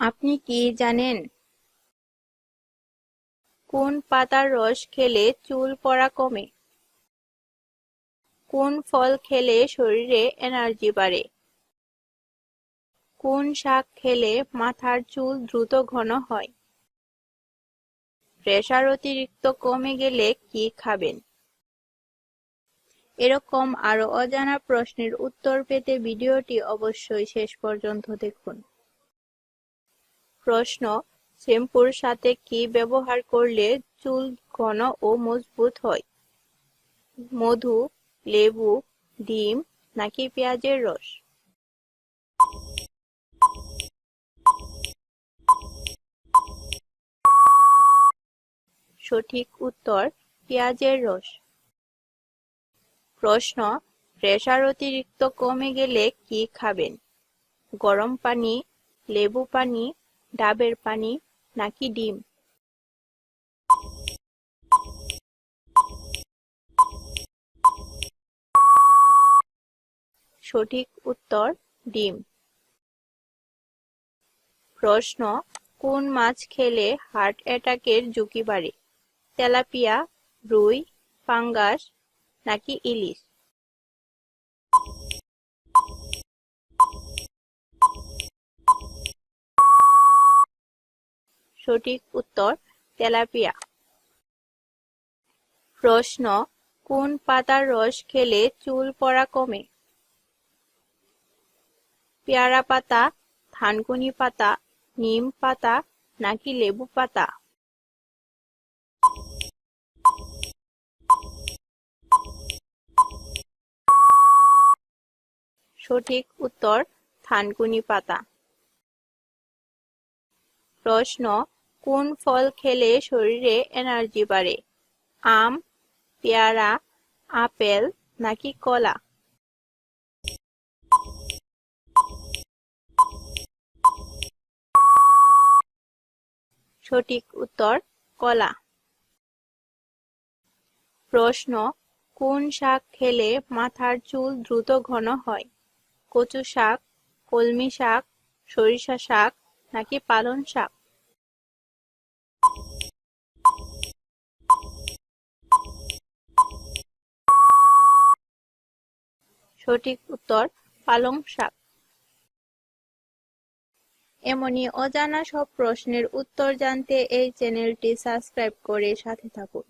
আপনি কি জানেন? কোন পাতার রস খেলে চুল পড়া কমে? কোন ফল খেলে শরীরে এনার্জি বাড়ে? কোন শাক খেলে মাথার চুল দ্রুত ঘন হয়? প্রেশার অতিরিক্ত কমে গেলে কি খাবেন? এরকম আরও অজানা প্রশ্নের উত্তর পেতে ভিডিওটি অবশ্যই শেষ পর্যন্ত দেখুন। প্রশ্ন, শ্যাম্পুর সাথে কি ব্যবহার করলে চুল ঘন ও মজবুত হয়? মধু, লেবু, ডিম নাকি পেঁয়াজের রস? সঠিক উত্তর, পেঁয়াজের রস। প্রশ্ন প্রেশার অতিরিক্ত কমে গেলে কি খাবেন? গরম পানি, লেবু পানি ডাবের পানি নাকি ডিম? সঠিক উত্তর, ডিম। প্রশ্ন, কোন মাছ খেলে হার্ট অ্যাটাকের ঝুঁকি বাড়ে? তেলাপিয়া, রুই পাঙ্গাস নাকি ইলিশ? সঠিক উত্তর, তেলাপিয়া। প্রশ্ন, কোন পাতার রস খেলে চুল পড়া কমে? পেয়ারা পাতা, থানকুনি পাতা, নিম পাতা, নাকি লেবু পাতা? সঠিক উত্তর, থানকুনি পাতা। প্রশ্ন কোন ফল খেলে শরীরে এনার্জি বাড়ে? আম, পেয়ারা, আপেল নাকি কলা? সঠিক উত্তর, কলা। প্রশ্ন, কোন শাক খেলে মাথার চুল দ্রুত ঘন হয়? কচু শাক, কলমি শাক, সরিষা শাক নাকি পালং শাক? সঠিক উত্তর, পালং শাক। এমনই অজানা সব প্রশ্নের উত্তর জানতে এই চ্যানেলটি সাবস্ক্রাইব করে সাথে থাকুন।